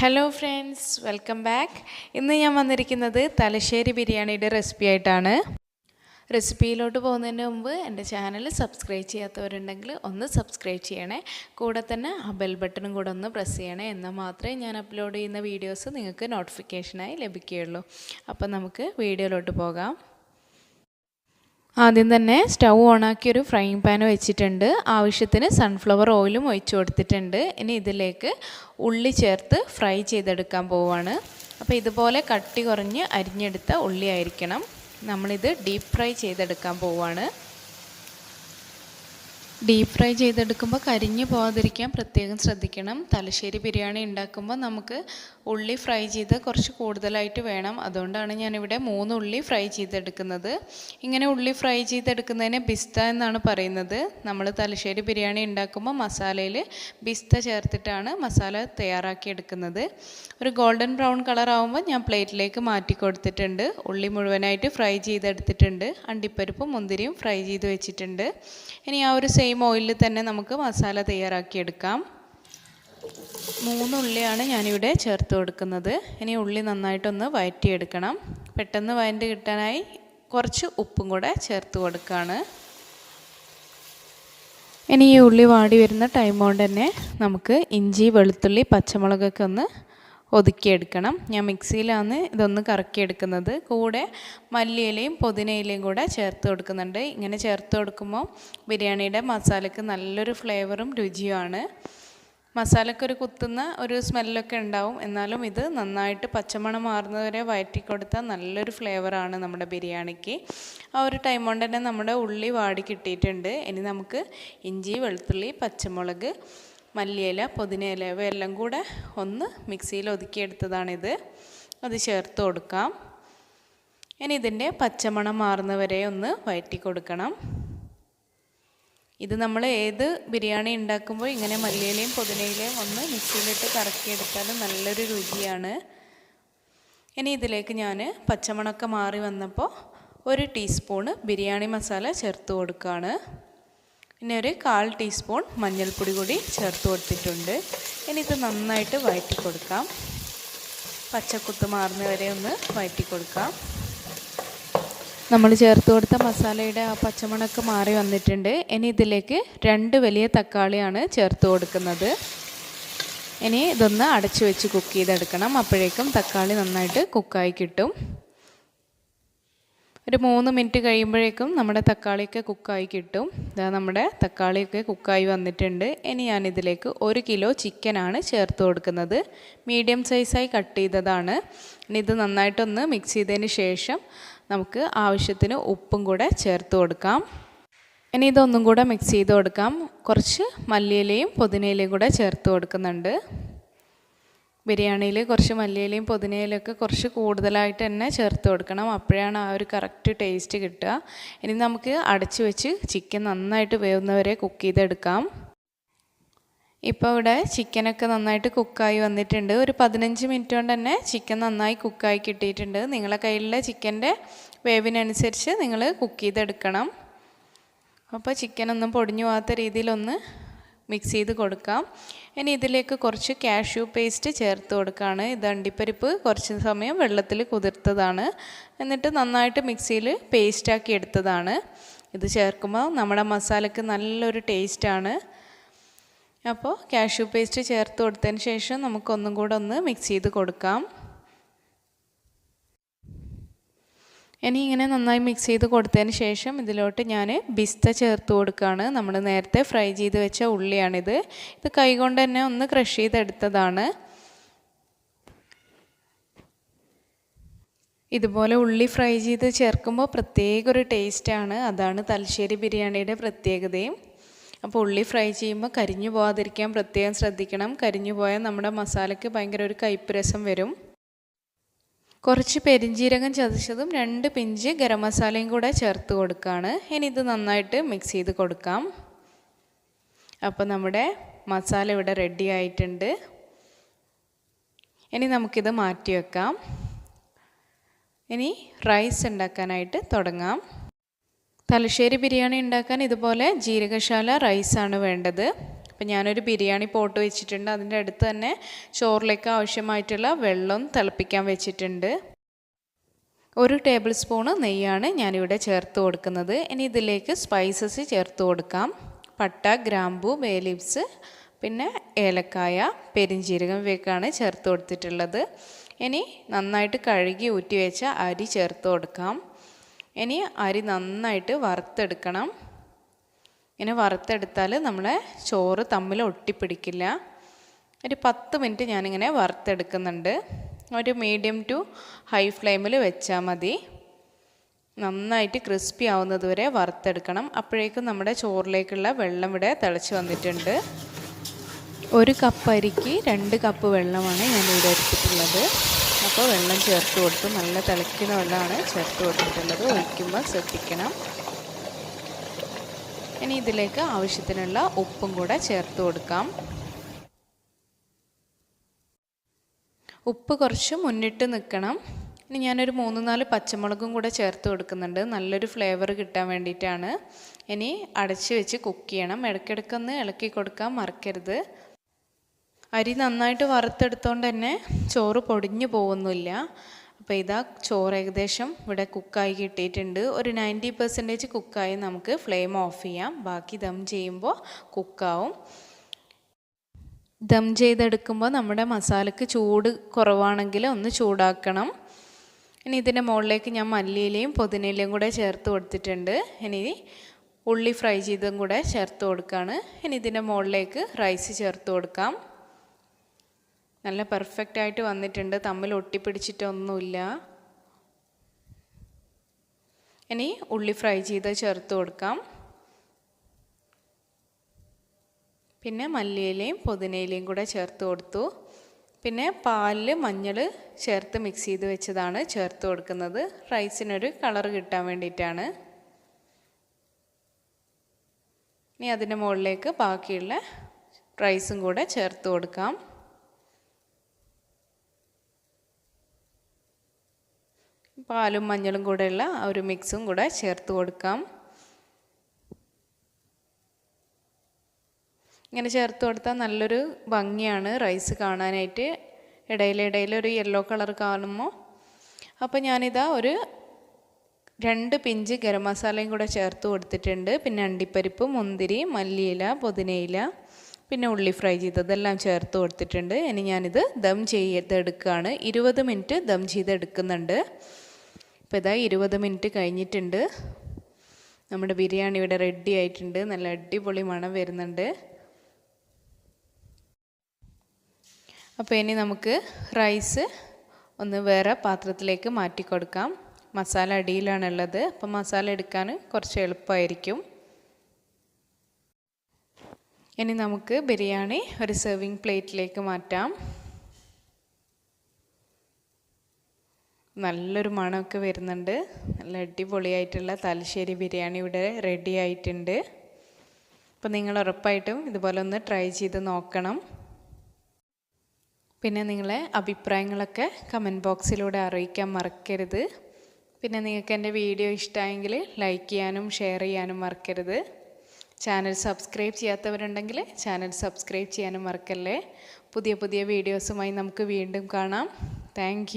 Hello friends welcome back ഇന്ന് ഞാൻ വന്നിരിക്കുന്നത് തലശ്ശേരി ബിരിയാണിയുടെ റെസിപ്പി ആയിട്ടാണ്. റെസിപ്പിയിലോട്ട് പോകുന്നതിന് മുമ്പ് എന്റെ ചാനൽ സബ്സ്ക്രൈബ് ചെയ്യാത്തവരുണ്ടെങ്കിൽ ഒന്ന് സബ്സ്ക്രൈബ് ചെയ്യണേ. കൂടെ തന്നെ ആ ബെൽ ബട്ടണും കൂടെ ഒന്ന് പ്രസ് ചെയ്യണേ. എന്നാൽ മാത്രമേ ഞാൻ അപ്ലോഡ് ചെയ്യുന്ന വീഡിയോസ് നിങ്ങൾക്ക് നോട്ടിഫിക്കേഷനായി ലഭിക്കുകയുള്ളൂ. അപ്പോൾ നമുക്ക് വീഡിയോയിലോട്ട് പോകാം. ആദ്യം തന്നെ സ്റ്റൗ ഓണാക്കി ഒരു ഫ്രൈങ് പാൻ വെച്ചിട്ടുണ്ട്. ആവശ്യത്തിന് സൺഫ്ലവർ ഓയിലും ഒഴിച്ചു കൊടുത്തിട്ടുണ്ട്. ഇനി ഇതിലേക്ക് ഉള്ളി ചേർത്ത് ഫ്രൈ ചെയ്തെടുക്കാൻ പോവുകയാണ് അപ്പോൾ ഇതുപോലെ കട്ടി കുറഞ്ഞ് അരിഞ്ഞെടുത്ത ഉള്ളി ആയിരിക്കണം നമ്മളിത് ഡീപ്പ് ഫ്രൈ ചെയ്തെടുക്കാൻ പോവാണ്. ഡീപ്പ് ഫ്രൈ ചെയ്തെടുക്കുമ്പോൾ കരിഞ്ഞു പോകാതിരിക്കാൻ പ്രത്യേകം ശ്രദ്ധിക്കണം. തലശ്ശേരി ബിരിയാണി ഉണ്ടാക്കുമ്പോൾ നമുക്ക് ഉള്ളി ഫ്രൈ ചെയ്ത് കുറച്ച് കൂടുതലായിട്ട് വേണം. അതുകൊണ്ടാണ് ഞാനിവിടെ മൂന്ന് ഉള്ളി ഫ്രൈ ചെയ്തെടുക്കുന്നത്. ഇങ്ങനെ ഉള്ളി ഫ്രൈ ചെയ്തെടുക്കുന്നതിന് ബിസ്ത എന്നാണ് പറയുന്നത്. നമ്മൾ തലശ്ശേരി ബിരിയാണി ഉണ്ടാക്കുമ്പോൾ മസാലയിൽ ബിസ്ത ചേർത്തിട്ടാണ് മസാല തയ്യാറാക്കിയെടുക്കുന്നത്. ഒരു ഗോൾഡൻ ബ്രൗൺ കളർ ആകുമ്പോൾ ഞാൻ പ്ലേറ്റിലേക്ക് മാറ്റി കൊടുത്തിട്ടുണ്ട്. ഉള്ളി മുഴുവനായിട്ട് ഫ്രൈ ചെയ്തെടുത്തിട്ടുണ്ട്. അണ്ടിപ്പരിപ്പും മുന്തിരിയും ഫ്രൈ ചെയ്ത് വെച്ചിട്ടുണ്ട്. ഇനി ആ ഒരു സെയിം ഓയിലിൽ തന്നെ നമുക്ക് മസാല തയ്യാറാക്കിയെടുക്കാം. മൂന്ന് ഉള്ളിയാണ് ഞാനിവിടെ ചേർത്ത് കൊടുക്കുന്നത്. ഇനി ഉള്ളി നന്നായിട്ടൊന്ന് വഴറ്റിയെടുക്കണം പെട്ടെന്ന് വഴണ്ട് കിട്ടാനായി കുറച്ച് ഉപ്പും കൂടെ ചേർത്ത് കൊടുക്കുകയാണ് ഇനി ഈ ഉള്ളി വാടി വരുന്ന ടൈം കൊണ്ട് തന്നെ നമുക്ക് ഇഞ്ചി വെളുത്തുള്ളി പച്ചമുളകൊക്കെ ഒന്ന് ഒതുക്കിയെടുക്കണം. ഞാൻ മിക്സിയിലാണ് ഇതൊന്ന് കറക്കിയെടുക്കുന്നത്. കൂടെ മല്ലിയിലയും പുതിനയിലയും കൂടെ ചേർത്ത് കൊടുക്കുന്നുണ്ട്. ഇങ്ങനെ ചേർത്ത് കൊടുക്കുമ്പോൾ ബിരിയാണിയുടെ മസാലയ്ക്ക് നല്ലൊരു ഫ്ലേവറും രുചിയുമാണ്. മസാലയ്ക്ക് ഒരു കുത്തുന്ന ഒരു സ്മെല്ലൊക്കെ ഉണ്ടാവും. എന്നാലും ഇത് നന്നായിട്ട് പച്ചമണം മാറുന്നവരെ വയറ്റി കൊടുത്താൽ നല്ലൊരു ഫ്ലേവറാണ് നമ്മുടെ ബിരിയാണിക്ക്. ആ ഒരു ടൈം കൊണ്ട് തന്നെ നമ്മുടെ ഉള്ളി വാടി കിട്ടിയിട്ടുണ്ട്. ഇനി നമുക്ക് ഇഞ്ചി വെളുത്തുള്ളി പച്ചമുളക് മല്ലിയില പുതിനയില ഇവയെല്ലാം കൂടെ ഒന്ന് മിക്സിയിൽ ഒതുക്കിയെടുത്തതാണിത്. അത് ചേർത്ത് കൊടുക്കാം. ഇനി ഇതിന്റെ പച്ചമണം മാറുന്നവരെ ഒന്ന് വയറ്റി കൊടുക്കണം. ഇത് നമ്മൾ ഏത് ബിരിയാണി ഉണ്ടാക്കുമ്പോൾ ഇങ്ങനെ മല്ലിയിലയും പുതിനയിലയും ഒന്ന് മിക്സിയിലിട്ട് കറക്കിയെടുത്താൽ നല്ലൊരു രുചിയാണ്. ഇനി ഇതിലേക്ക് ഞാൻ പച്ചമണമൊക്കെ മാറി വന്നപ്പോൾ ഒരു ടീസ്പൂണ് ബിരിയാണി മസാല ചേർത്ത് കൊടുക്കുകയാണ്. പിന്നെ ഒരു കാൽ ടീസ്പൂൺ മഞ്ഞൾപ്പൊടി കൂടി ചേർത്ത് കൊടുത്തിട്ടുണ്ട്. ഇനി ഇത് നന്നായിട്ട് വഴറ്റി കൊടുക്കാം. പച്ചക്കുത്ത് മാറുന്ന വരെ ഒന്ന് വഴറ്റി കൊടുക്കാം. നമ്മൾ ചേർത്ത് കൊടുത്ത മസാലയുടെ ആ പച്ചമണക്ക് മാറി വന്നിട്ടുണ്ട്. ഇനി ഇതിലേക്ക് രണ്ട് വലിയ തക്കാളിയാണ് ചേർത്ത് കൊടുക്കുന്നത്. ഇനി ഇതൊന്ന് അടച്ചു വെച്ച് കുക്ക് ചെയ്തെടുക്കണം. അപ്പോഴേക്കും തക്കാളി നന്നായിട്ട് കുക്കായി കിട്ടും. ഒരു മൂന്ന് മിനിറ്റ് കഴിയുമ്പോഴേക്കും നമ്മുടെ തക്കാളിയൊക്കെ കുക്കായി കിട്ടും. ഇതാ നമ്മുടെ തക്കാളിയൊക്കെ കുക്കായി വന്നിട്ടുണ്ട്. ഇനി ഞാനിതിലേക്ക് ഒരു കിലോ ചിക്കനാണ് ചേർത്ത് കൊടുക്കുന്നത്. മീഡിയം സൈസായി കട്ട് ചെയ്തതാണ്. ഇനി ഇത് നന്നായിട്ടൊന്ന് മിക്സ് ചെയ്തതിന് ശേഷം നമുക്ക് ആവശ്യത്തിന് ഉപ്പും കൂടെ ചേർത്ത് കൊടുക്കാം. ഇനി ഇതൊന്നും കൂടെ മിക്സ് ചെയ്ത് കൊടുക്കാം. കുറച്ച് മല്ലിയിലയും പുതിനയിലയും കൂടെ ചേർത്ത് കൊടുക്കുന്നുണ്ട്. ബിരിയാണിയിൽ കുറച്ച് മല്ലിയിലയും പുതിനയിലൊക്കെ കുറച്ച് കൂടുതലായിട്ട് തന്നെ ചേർത്ത് കൊടുക്കണം. അപ്പോഴാണ് ആ ഒരു കറക്റ്റ് ടേസ്റ്റ് കിട്ടുക. ഇനി നമുക്ക് അടച്ച് വെച്ച് ചിക്കൻ നന്നായിട്ട് വേവുന്നവരെ കുക്ക് ചെയ്തെടുക്കാം. ഇപ്പോൾ ഇവിടെ ചിക്കനൊക്കെ നന്നായിട്ട് കുക്കായി വന്നിട്ടുണ്ട്. ഒരു പതിനഞ്ച് മിനിറ്റ് കൊണ്ട് തന്നെ ചിക്കൻ നന്നായി കുക്കായി കിട്ടിയിട്ടുണ്ട്. നിങ്ങളെ കയ്യിലുള്ള ചിക്കന്റെ വേവിനനുസരിച്ച് നിങ്ങൾ കുക്ക് ചെയ്തെടുക്കണം. അപ്പോൾ ചിക്കനൊന്നും പൊടിഞ്ഞു പോകാത്ത രീതിയിലൊന്ന് മിക്സ് ചെയ്ത് കൊടുക്കാം. ഇനി ഇതിലേക്ക് കുറച്ച് കാഷ്യൂ പേസ്റ്റ് ചേർത്ത് കൊടുക്കുകയാണ്. ഇത് അണ്ടിപ്പരിപ്പ് കുറച്ച് സമയം വെള്ളത്തിൽ കുതിർത്തതാണ്. എന്നിട്ട് നന്നായിട്ട് മിക്സിയിൽ പേസ്റ്റാക്കി എടുത്തതാണ്. ഇത് ചേർക്കുമ്പോൾ നമ്മുടെ മസാലയ്ക്ക് നല്ലൊരു ടേസ്റ്റാണ് അപ്പോൾ കാഷ്യൂ പേസ്റ്റ് ചേർത്ത് കൊടുത്തതിന് ശേഷം നമുക്കൊന്നും കൂടെ ഒന്ന് മിക്സ് ചെയ്ത് കൊടുക്കാം. ഇനി ഇങ്ങനെ നന്നായി മിക്സ് ചെയ്ത് കൊടുത്തതിന് ശേഷം ഇതിലോട്ട് ഞാൻ ബിസ്ത ചേർത്ത് കൊടുക്കുകയാണ് നമ്മൾ നേരത്തെ ഫ്രൈ ചെയ്ത് വെച്ച ഉള്ളിയാണിത്. ഇത് കൈകൊണ്ട് തന്നെ ഒന്ന് ക്രഷ് ചെയ്തെടുത്തതാണ്. ഇതുപോലെ ഉള്ളി ഫ്രൈ ചെയ്ത് ചേർക്കുമ്പോൾ പ്രത്യേക ഒരു ടേസ്റ്റാണ് അതാണ് തലശ്ശേരി ബിരിയാണിയുടെ പ്രത്യേകതയും. അപ്പോൾ ഉള്ളി ഫ്രൈ ചെയ്യുമ്പോൾ കരിഞ്ഞു പോകാതിരിക്കാൻ പ്രത്യേകം ശ്രദ്ധിക്കണം. കരിഞ്ഞു പോയാൽ നമ്മുടെ മസാലയ്ക്ക് ഭയങ്കര ഒരു കയ്പ്പ് രസം വരും. കുറച്ച് പെരിഞ്ജീരകം ചതച്ചതും രണ്ട് പിഞ്ച് ഗരം മസാലയും കൂടെ ചേർത്ത് കൊടുക്കുകയാണ് ഇനി ഇത് നന്നായിട്ട് മിക്സ് ചെയ്ത് കൊടുക്കാം. അപ്പോൾ നമ്മുടെ മസാല ഇവിടെ റെഡി ആയിട്ടുണ്ട്. ഇനി നമുക്കിത് മാറ്റി വെക്കാം. ഇനി റൈസ് ഉണ്ടാക്കാനായിട്ട് തുടങ്ങാം. തലശ്ശേരി ബിരിയാണി ഉണ്ടാക്കാൻ ഇതുപോലെ ജീരകശാല റൈസാണ് വേണ്ടത്. അപ്പം ഞാനൊരു ബിരിയാണി പോട്ട് വെച്ചിട്ടുണ്ട്. അതിന്റെ അടുത്ത് തന്നെ ചോറിലേക്ക് ആവശ്യമായിട്ടുള്ള വെള്ളം തിളപ്പിക്കാൻ വെച്ചിട്ടുണ്ട്. ഒരു ടേബിൾ സ്പൂണ് നെയ്യാണ് ഞാനിവിടെ ചേർത്ത് കൊടുക്കുന്നത്. ഇനി ഇതിലേക്ക് സ്പൈസസ് ചേർത്ത് കൊടുക്കാം. പട്ട ഗ്രാമ്പു ബേ ലീവ്സ് പിന്നെ ഏലക്കായ പെരിഞ്ചീരകം ഇവയൊക്കെയാണ് ചേർത്ത് കൊടുത്തിട്ടുള്ളത്. ഇനി നന്നായിട്ട് കഴുകി ഊറ്റി വെച്ച അരി ചേർത്ത് കൊടുക്കാം. ഇനി അരി നന്നായിട്ട് വറുത്തെടുക്കണം. ഇങ്ങനെ വറുത്തെടുത്താൽ നമ്മളെ ചോറ് തമ്മിൽ ഒട്ടിപ്പിടിക്കില്ല. ഒരു പത്ത് മിനിറ്റ് ഞാനിങ്ങനെ വറുത്തെടുക്കുന്നുണ്ട്. ഒരു മീഡിയം ടു ഹൈ ഫ്ലെയിമിൽ വെച്ചാൽ മതി. നന്നായിട്ട് ക്രിസ്പി ആവുന്നത് വരെ വറുത്തെടുക്കണം. അപ്പോഴേക്കും നമ്മുടെ ചോറിലേക്കുള്ള വെള്ളം ഇവിടെ തിളച്ച് വന്നിട്ടുണ്ട്. ഒരു കപ്പ് അരിക്ക് രണ്ട് കപ്പ് വെള്ളമാണ് ഞാൻ ഇവിടെ എടുത്തിട്ടുള്ളത്. അപ്പോൾ വെള്ളം ചേർത്ത് കൊടുത്ത് നല്ല തിളയ്ക്കുന്ന വെള്ളമാണ് ചേർത്ത് കൊടുത്തിട്ടുള്ളത്. ഒഴിക്കുമ്പോൾ ശ്രദ്ധിക്കണം. ഇനി ഇതിലേക്ക് ആവശ്യത്തിനുള്ള ഉപ്പും കൂടെ ചേർത്ത് കൊടുക്കാം. ഉപ്പ് കുറച്ച് മുന്നിട്ട് നിൽക്കണം. ഇനി ഞാനൊരു മൂന്ന് നാല് പച്ചമുളകും കൂടെ ചേർത്ത് കൊടുക്കുന്നുണ്ട്. നല്ലൊരു ഫ്ലേവർ കിട്ടാൻ വേണ്ടിയിട്ടാണ്. ഇനി അടച്ച് വെച്ച് കുക്ക് ചെയ്യണം. ഇടയ്ക്കിടയ്ക്കൊന്ന് ഇളക്കി കൊടുക്കാൻ മറക്കരുത്. അരി നന്നായിട്ട് വറുത്തെടുത്തോണ്ട് തന്നെ ചോറ് പൊടിഞ്ഞു പോകുന്നില്ല. അപ്പോൾ ഇതാ ചോറ് ഏകദേശം ഇവിടെ കുക്കായി കിട്ടിയിട്ടുണ്ട്. ഒരു നയന്റി പെർസെന്റേജ് കുക്കായി നമുക്ക് ഫ്ലെയിം ഓഫ് ചെയ്യാം. ബാക്കി ദം ചെയ്യുമ്പോൾ കുക്കാവും. ദം ചെയ്തെടുക്കുമ്പോൾ നമ്മുടെ മസാലയ്ക്ക് ചൂട് കുറവാണെങ്കിൽ ഒന്ന് ചൂടാക്കണം. ഇനി ഇതിന്റെ മുകളിലേക്ക് ഞാൻ മല്ലിയിലയും പുതിനയിലയും കൂടെ ചേർത്ത് കൊടുത്തിട്ടുണ്ട്. ഇനി ഉള്ളി ഫ്രൈ ചെയ്തും കൂടെ ചേർത്ത് കൊടുക്കുകയാണ് ഇനി ഇതിന്റെ മുകളിലേക്ക് റൈസ് ചേർത്ത് കൊടുക്കാം. നല്ല പെർഫെക്റ്റ് ആയിട്ട് വന്നിട്ടുണ്ട്. തമ്മിൽ ഒട്ടിപ്പിടിച്ചിട്ടൊന്നുമില്ല. ഇനി ഉള്ളി ഫ്രൈ ചെയ്ത് ചേർത്ത് കൊടുക്കാം. പിന്നെ മല്ലിയിലയും പുതിനയിലയും കൂടെ ചേർത്ത് കൊടുത്തു. പിന്നെ പാലിൽ മഞ്ഞൾ ചേർത്ത് മിക്സ് ചെയ്ത് വെച്ചതാണ് ചേർത്ത് കൊടുക്കുന്നത്. റൈസിനൊരു കളർ കിട്ടാൻ വേണ്ടിയിട്ടാണ്. ഇനി അതിന്റെ മുകളിലേക്ക് ബാക്കിയുള്ള റൈസും കൂടെ ചേർത്ത് കൊടുക്കാം. പാലും മഞ്ഞളും കൂടെയുള്ള ഒരു മിക്സും കൂടെ ചേർത്ത് കൊടുക്കാം. ഇങ്ങനെ ചേർത്ത് കൊടുത്താൽ നല്ലൊരു ഭംഗിയാണ് റൈസ് കാണാനായിട്ട്. ഇടയിലിടയിൽ ഒരു യെല്ലോ കളർ കാണുമ്പോൾ. അപ്പോൾ ഞാനിതാ ഒരു രണ്ട് പിഞ്ച് ഗരം മസാലയും കൂടെ ചേർത്ത് കൊടുത്തിട്ടുണ്ട്. പിന്നെ അണ്ടിപ്പരിപ്പ് മുന്തിരി മല്ലിയില പുതിനയില പിന്നെ ഉള്ളി ഫ്രൈ ചെയ്തതെല്ലാം ചേർത്ത് കൊടുത്തിട്ടുണ്ട്. ഇനി ഞാനിത് ദം ചെയ്തെടുക്കുകയാണ്. ഇരുപത് മിനിറ്റ് ദം ചെയ്തെടുക്കുന്നുണ്ട്. ഇപ്പോൾ ഇതാ ഇരുപത് മിനിറ്റ് കഴിഞ്ഞിട്ടുണ്ട്. നമ്മുടെ ബിരിയാണി ഇവിടെ റെഡി ആയിട്ടുണ്ട്. നല്ല അടിപൊളി മണം വരുന്നുണ്ട്. അപ്പോൾ ഇനി നമുക്ക് റൈസ് ഒന്ന് വേറെ പാത്രത്തിലേക്ക് മാറ്റി കൊടുക്കാം. മസാല അടിയിലാണുള്ളത്. അപ്പോൾ മസാല എടുക്കാൻ കുറച്ച് എളുപ്പമായിരിക്കും. ഇനി നമുക്ക് ബിരിയാണി ഒരു സെർവിങ് പ്ലേറ്റിലേക്ക് മാറ്റാം. നല്ലൊരു മണമൊക്കെ വരുന്നുണ്ട്. നല്ല അടിപൊളിയായിട്ടുള്ള തലശ്ശേരി ബിരിയാണി ഇവിടെ റെഡി ആയിട്ടുണ്ട്. അപ്പോൾ നിങ്ങൾ ഉറപ്പായിട്ടും ഇതുപോലെ ഒന്ന് ട്രൈ ചെയ്ത് നോക്കണം. പിന്നെ നിങ്ങളെ അഭിപ്രായങ്ങളൊക്കെ കമന്റ് ബോക്സിലൂടെ അറിയിക്കാൻ മറക്കരുത്. പിന്നെ നിങ്ങൾക്ക് എന്റെ വീഡിയോ ഇഷ്ടമായെങ്കിൽ ലൈക്ക് ചെയ്യാനും ഷെയർ ചെയ്യാനും മറക്കരുത്. ചാനൽ സബ്സ്ക്രൈബ് ചെയ്യാത്തവരുണ്ടെങ്കിൽ ചാനൽ സബ്സ്ക്രൈബ് ചെയ്യാനും മറക്കല്ലേ? പുതിയ പുതിയ വീഡിയോസുമായി നമുക്ക് വീണ്ടും കാണാം. താങ്ക്